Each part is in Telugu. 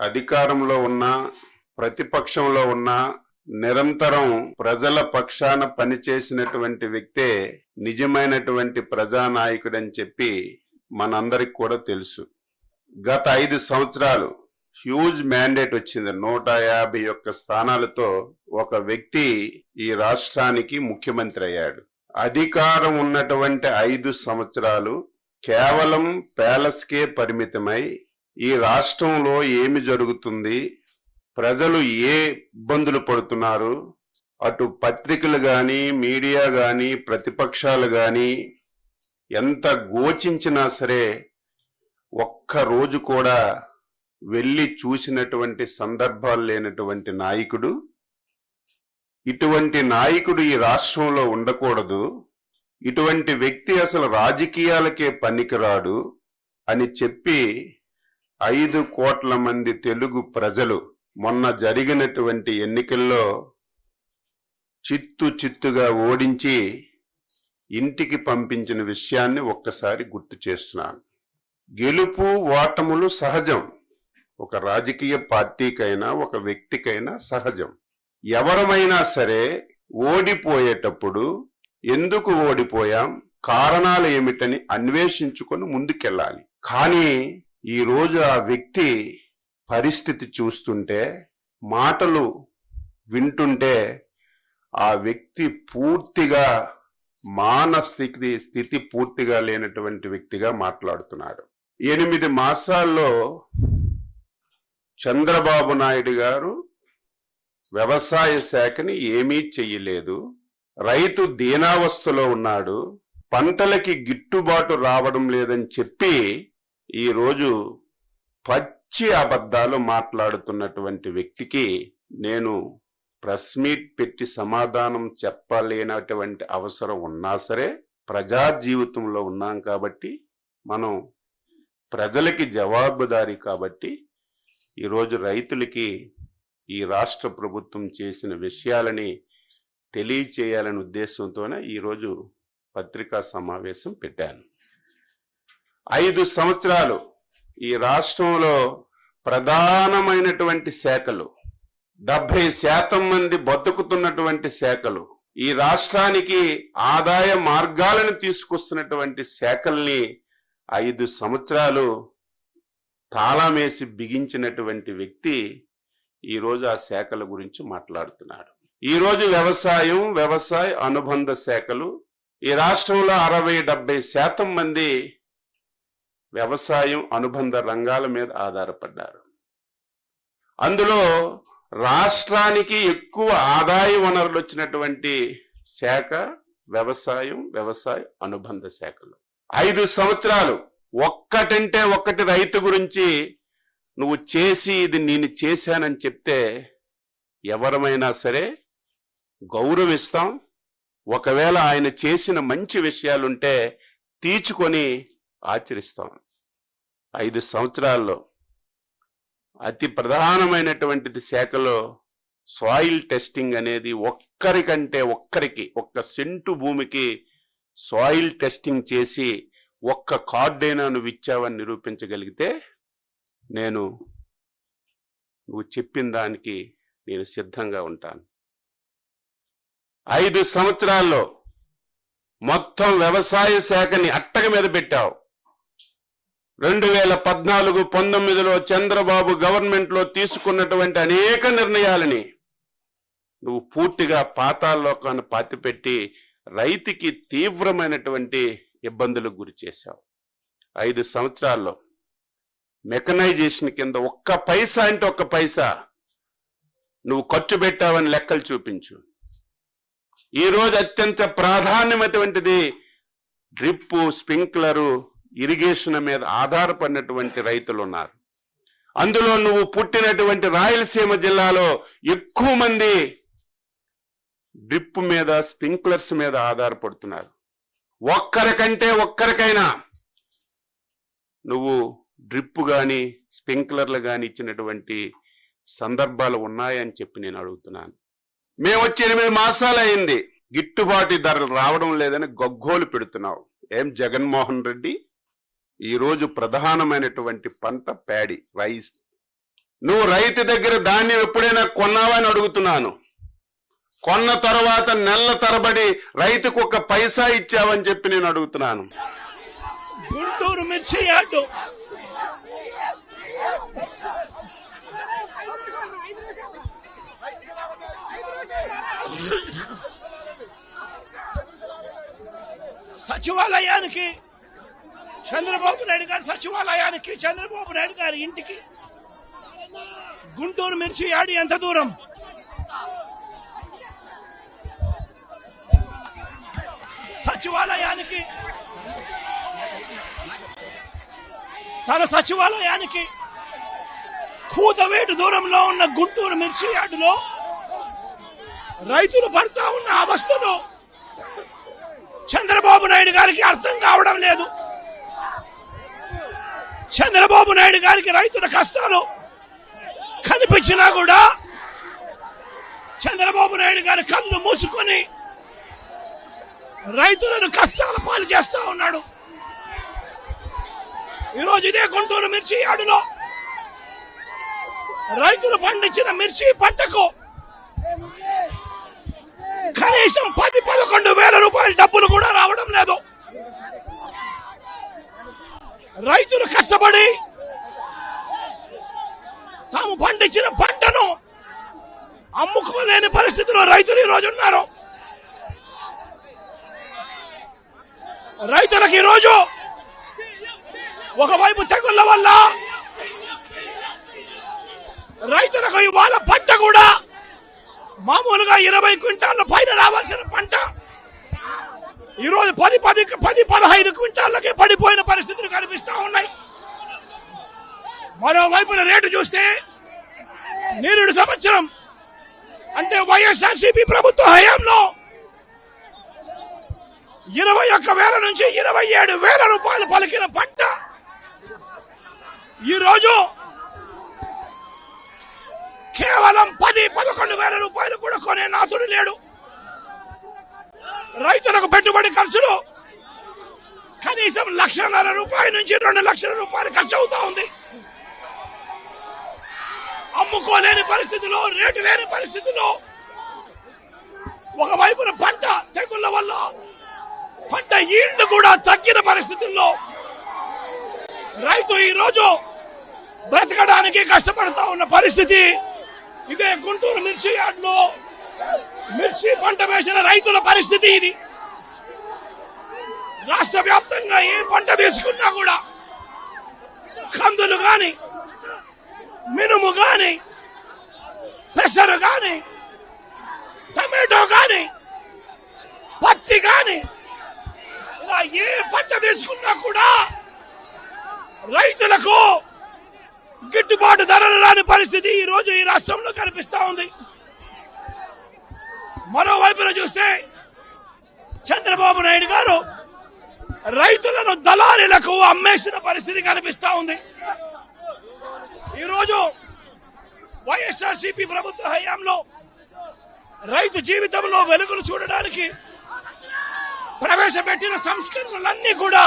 అధికారంలో ఉన్న ప్రతిపక్షంలో ఉన్న నిరంతరం ప్రజల పక్షాన పనిచేసినటువంటి వ్యక్తే నిజమైనటువంటి ప్రజానాయకుడని చెప్పి మనందరికి కూడా తెలుసు. గత ఐదు సంవత్సరాలు హ్యూజ్ మ్యాండేట్ వచ్చింది. నూట యాభై ఒక్క స్థానాలతో ఒక వ్యక్తి ఈ రాష్ట్రానికి ముఖ్యమంత్రి అయ్యాడు. అధికారం ఉన్నటువంటి ఐదు సంవత్సరాలు కేవలం ప్యాలెస్కే పరిమితమై ఈ రాష్ట్రంలో ఏమి జరుగుతుంది? ప్రజలు ఏ ఇబ్బందులు పడుతున్నారు? అటు పత్రికలు కానీ మీడియా కానీ ప్రతిపక్షాలు కానీ ఎంత గోచించినా సరే ఒక్క రోజు కూడా వెళ్ళి చూసినటువంటి సందర్భాలు లేనటువంటి నాయకుడు ఇటువంటి నాయకుడు ఈ రాష్ట్రంలో ఉండకూడదు. ఇటువంటి వ్యక్తి అసలు రాజకీయాలకే పనికిరాడు అని చెప్పి ఐదు కోట్ల మంది తెలుగు ప్రజలు మొన్న జరిగినటువంటి ఎన్నికల్లో చిత్తు చిత్తుగా ఓడించి ఇంటికి పంపించిన విషయాన్ని ఒక్కసారి గుర్తు చేస్తున్నాను. గెలుపు ఓటములు సహజం. ఒక రాజకీయ పార్టీకైనా ఒక వ్యక్తికైనా సహజం. ఎవరమైనా సరే ఓడిపోయేటప్పుడు ఎందుకు ఓడిపోయాం? కారణాలు ఏమిటని అన్వేషించుకొని ముందుకెళ్ళాలి. కానీ ఈ రోజు ఆ వ్యక్తి పరిస్థితి చూస్తుంటే మాటలు వింటుంటే ఆ వ్యక్తి పూర్తిగా మానస్థితి స్థితి పూర్తిగా లేనటువంటి వ్యక్తిగా మాట్లాడుతున్నాడు. ఎనిమిది మాసాల్లో చంద్రబాబు నాయుడు గారు వ్యవసాయ శాఖని ఏమీ చెయ్యలేదు. రైతు దీనావస్థలో ఉన్నాడు. పంటలకి గిట్టుబాటు రావడం లేదని చెప్పి ఈరోజు పచ్చి అబద్ధాలు మాట్లాడుతున్నటువంటి వ్యక్తికి నేను ప్రెస్ మీట్ పెట్టి సమాధానం చెప్పలేనటువంటి అవసరం ఉన్నా సరే ప్రజా జీవితంలో ఉన్నాం కాబట్టి మనం ప్రజలకి జవాబుదారీ కాబట్టి ఈరోజు రైతులకి ఈ రాష్ట్ర ప్రభుత్వం చేసిన విషయాలని తెలియచేయాలనే ఉద్దేశంతోనే ఈరోజు పత్రికా సమావేశం పెట్టాను. ఐదు సంవత్సరాలు ఈ రాష్ట్రంలో ప్రధానమైనటువంటి శాఖలు. డెబ్బై శాతం మంది బతుకుతున్నటువంటి శాఖలు. ఈ రాష్ట్రానికి ఆదాయ మార్గాలను తీసుకొస్తున్నటువంటి శాఖల్ని ఐదు సంవత్సరాలు తాళమేసి బిగించినటువంటి వ్యక్తి ఈ రోజు ఆ శాఖల గురించి మాట్లాడుతున్నాడు. ఈ రోజు వ్యవసాయం వ్యవసాయ అనుబంధ శాఖలు. ఈ రాష్ట్రంలో అరవై డెబ్బై శాతం మంది వ్యవసాయం అనుబంధ రంగాల మీద ఆధారపడ్డారు. అందులో రాష్ట్రానికి ఎక్కువ ఆదాయ వనరులు వచ్చినటువంటి శాఖ వ్యవసాయం వ్యవసాయ అనుబంధ శాఖలు. ఐదు సంవత్సరాలు ఒక్కటంటే ఒక్కటి రైతు గురించి నువ్వు చేసి ఇది నేను చేశానని చెప్తే ఎవరమైనా సరే గౌరవిస్తాం. ఒకవేళ ఆయన చేసిన మంచి విషయాలుంటే తీర్చుకొని ఆచరిస్తాం. ఐదు సంవత్సరాల్లో అతి ప్రధానమైనటువంటిది శాఖలో సాయిల్ టెస్టింగ్ అనేది ఒక్కరికంటే ఒక్కరికి ఒక్క సెంటు భూమికి సాయిల్ టెస్టింగ్ చేసి ఒక్క కార్డైనా నువ్వు ఇచ్చావని నిరూపించగలిగితే నేను నువ్వు చెప్పిన దానికి నేను సిద్ధంగా ఉంటాను. ఐదు సంవత్సరాల్లో మొత్తం వ్యవసాయ శాఖని అట్టగ మీద పెట్టావు. రెండు వేల పద్నాలుగు పంతొమ్మిదిలో చంద్రబాబు గవర్నమెంట్లో తీసుకున్నటువంటి అనేక నిర్ణయాలని నువ్వు పూర్తిగా పాతాల్లోకాన్ని పాతిపెట్టి రైతుకి తీవ్రమైనటువంటి ఇబ్బందులకు గురి చేశావు. ఐదు సంవత్సరాల్లో మెకనైజేషన్ కింద ఒక్క పైసా అంటే ఒక్క పైసా నువ్వు ఖర్చు పెట్టావని లెక్కలు చూపించు. ఈరోజు అత్యంత ప్రాధాన్యమైనటువంటిది డ్రిప్పు స్ప్రింక్లరు ఇరిగేషన్ మీద ఆధారపడినటువంటి రైతులు ఉన్నారు. అందులో నువ్వు పుట్టినటువంటి రాయలసీమ జిల్లాలో ఎక్కువ మంది డ్రిప్ మీద స్ప్రింక్లర్స్ మీద ఆధారపడుతున్నారు. ఒక్కరికంటే ఒక్కరికైనా నువ్వు డ్రిప్ కానీ స్ప్రింక్లర్లు కానీ ఇచ్చినటువంటి సందర్భాలు ఉన్నాయని చెప్పి నేను అడుగుతున్నాను. మేము వచ్చి ఎనిమిది మాసాలు అయింది. గిట్టుబాటు ధరలు రావడం లేదని గగ్గోలు పెడుతున్నావు. ఏం జగన్మోహన్ రెడ్డి? ఈరోజు ప్రధానమైనటువంటి పంట ప్యాడీ రైస్. నువ్వు రైతు దగ్గర ధాన్యం ఎప్పుడైనా కొన్నావా అని అడుగుతున్నాను. కొన్న తర్వాత నెల తరబడి రైతుకు ఒక పైసా ఇచ్చావని చెప్పి నేను అడుగుతున్నాను. గుంటూరు మిర్చి యార్డు. సచివాలయానికి చంద్రబాబు నాయుడు గారి సచివాలయానికి చంద్రబాబు నాయుడు గారి ఇంటికి. గుంటూరు మిర్చి యాడి ఎంత దూరం? సచివాలయానికి. తన సచివాలయానికి కూతవేటు దూరంలో ఉన్న గుంటూరు మిర్చి యార్డులో రైతులు పడతా ఉన్న అవస్థలు చంద్రబాబు నాయుడు గారికి అర్థం కావడం లేదు. చంద్రబాబు నాయుడు గారికి రైతుల కష్టాలు కనిపించినా కూడా చంద్రబాబు నాయుడు గారి కళ్ళు మూసుకొని రైతులను కష్టాల పాలు చేస్తా ఉన్నాడు. ఈరోజు ఇదే గుంటూరు మిర్చి యాడులో రైతులు పండించిన మిర్చి పంటకు కనీసం పది పదకొండు వేల రూపాయల డబ్బులు కూడా రావడం లేదు. రైతులు కష్టపడి తాము పండించిన పంటను అమ్ముకోలేని పరిస్థితిలో రైతులు ఈరోజు ఉన్నారు. రైతులకు ఈరోజు ఒకవైపు తెగుళ్ళ వల్ల రైతులకు ఇవాళ పంట కూడా మామూలుగా ఇరవై క్వింటాళ్ళ పైన రావాల్సిన పంట. ఈరోజు పది పది పది పదహైదు క్వింటాళ్ళకి పడిపోయిన పరిస్థితులు కనిపిస్తూ ఉన్నాయి. మరోవైపున రేటు చూస్తే నేరుడు సంవత్సరం. అంటే వైఎస్ఆర్సీపీ ప్రభుత్వ హయాంలో ఇరవై ఒక్క వేల నుంచి ఇరవై ఏడు వేల రూపాయలు పలికిన పంట. ఈరోజు కేవలం పది పదకొండు వేల రూపాయలు కూడా కొనే నాసుడు లేడు. రైతులకు పెట్టుబడి ఖర్చులు కనీసం లక్షన్నర రూపాయల నుంచి రెండు లక్షల రూపాయలు ఖర్చు అవుతా ఉంది. అమ్ముకోలేని పరిస్థితిలో రేటు లేని పరిస్థితిలో ఒకవైపున పంట తెగుళ్ళ వల్ల పంట ఈల్డ్ కూడా తగ్గిన పరిస్థితుల్లో రైతు ఈరోజు బ్రతకడానికి కష్టపడతా ఉన్న పరిస్థితి ఇదే గుంటూరు మిర్చి యార్డ్లో. మిర్చి పంట వేసిన రైతుల పరిస్థితి ఇది. రాష్ట్ర వ్యాప్తంగా ఏ పంట తీసుకున్నా కూడా కందులు గాని మినుము గాని పెసరు గాని టమాటో గాని పత్తి గాని ఇలా ఏ పంట తీసుకున్నా కూడా రైతులకు గిట్టుబాటు ధరలు రాని పరిస్థితి ఈ రోజు ఈ రాష్ట్రంలో కనిపిస్తూ ఉంది. మరోవైపున చూస్తే చంద్రబాబు నాయుడు గారు రైతులను దళారీలకు అమ్మేసిన పరిస్థితి కనిపిస్తా ఉంది. ఈరోజు వైఎస్ఆర్సీపీ ప్రభుత్వ హయాంలో రైతు జీవితంలో వెలుగులు చూడడానికి ప్రవేశపెట్టిన సంస్కరణలన్నీ కూడా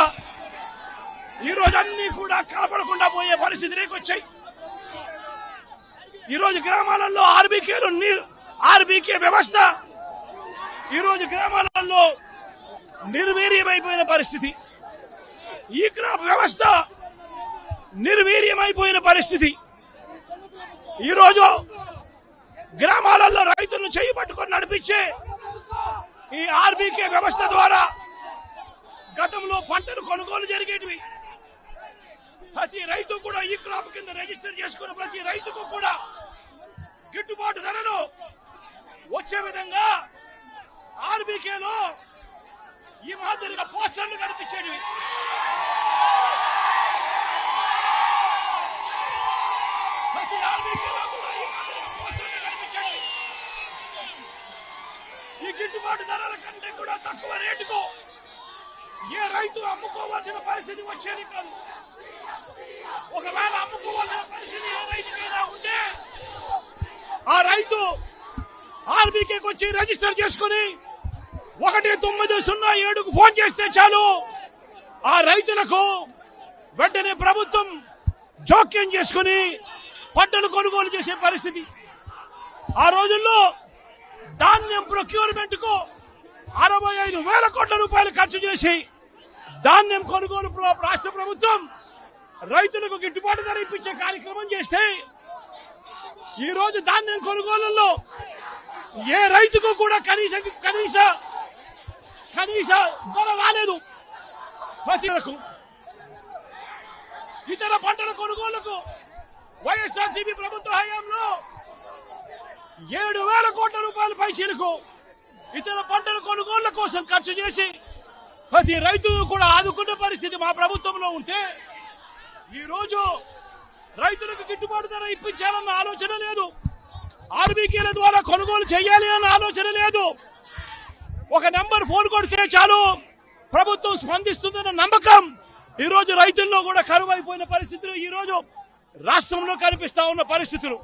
ఈ అన్నీ కూడా కనపడకుండా పోయే పరిస్థితిలోకి వచ్చాయి. ఈ రోజు గ్రామాలలో ఆర్బీకేలు నీరు ఆర్బీకే వ్యవస్థ ఈరోజు గ్రామాలలో నిర్వీర్యమైపోయిన పరిస్థితి. ఈ క్రాప్ వ్యవస్థ నిర్వీర్యమైపోయిన పరిస్థితి. ఈరోజు గ్రామాలలో రైతులను చేయి పట్టుకొని నడిపించే ఈ ఆర్బీకే వ్యవస్థ ద్వారా గతంలో పంటలు కొనుగోలు జరిగేటివి. ప్రతి రైతు కూడా ఈ క్రాప్ కింద రిజిస్టర్ చేసుకున్న ప్రతి రైతుకు కూడా గిట్టుబాటు ధరలు వచ్చే విధంగా ఆర్బీకేలో ఈ మాదిరిగా పోస్టర్లు కనిపించేవి ప్రతి ఆర్బీకేలో కూడా ఈ మాదిరిగా పోస్టర్లు కనిపించేవి ఈ గిట్టుబాటు ధరల కంటే కూడా తక్కువ రేటుకు ఏ రైతు అమ్ముకోవాల్సిన పరిస్థితి వచ్చేది కాదు. ఒకవేళ అమ్ముకోవాల్సిన పరిస్థితి ఏ రైతుకైనా ఉంటే ఆ రైతు ఆర్బీకేకి వచ్చి రిజిస్టర్ చేసుకుని ఒకటి తొమ్మిది సున్నా ఏడుకు ఫోన్ చేస్తే చాలు. ఆ రైతులకు వెంటనే ప్రభుత్వం జోక్యం చేసుకుని పంటలు కొనుగోలు చేసే పరిస్థితి. ఆ రోజుల్లో ధాన్యం ప్రొక్యూర్మెంట్కు అరవై ఐదు వేల కోట్ల రూపాయలు ఖర్చు చేసి ధాన్యం కొనుగోలు రాష్ట్ర ప్రభుత్వం రైతులకు గిట్టుబాటు ధర ఇప్పించే కార్యక్రమం చేస్తే ఈ రోజు ధాన్యం కొనుగోలులో ఏ రైతుకు కూడా కనీస కనీస కనీస ధర రాలేదు. ప్రతి ఇతర పంటల కొనుగోలుకు వైఎస్ఆర్సీపీ ప్రభుత్వ హయాంలో ఏడు వేల కోట్ల రూపాయల పైచీలకు ఇతర పంటల కొనుగోళ్ళ కోసం ఖర్చు చేసి ప్రతి రైతు కూడా ఆదుకున్న పరిస్థితి మా ప్రభుత్వంలో ఉంటే ఈరోజు రైతులకు గిట్టుబాటు ధర ఇప్పించాలన్న ఆలోచన లేదు. ఆర్బీకేల ద్వారా కొనుగోలు చేయాలి అన్న ఆలోచన లేదు. ఒక నెంబర్ ఫోన్ కొడితే చాలు. ప్రభుత్వం స్పందిస్తుందన్న నమ్మకం. ఈరోజు రైతుల్లో కూడా కరువైపోయిన పరిస్థితులు ఈరోజు రాష్ట్రంలో కనిపిస్తా ఉన్న పరిస్థితులు.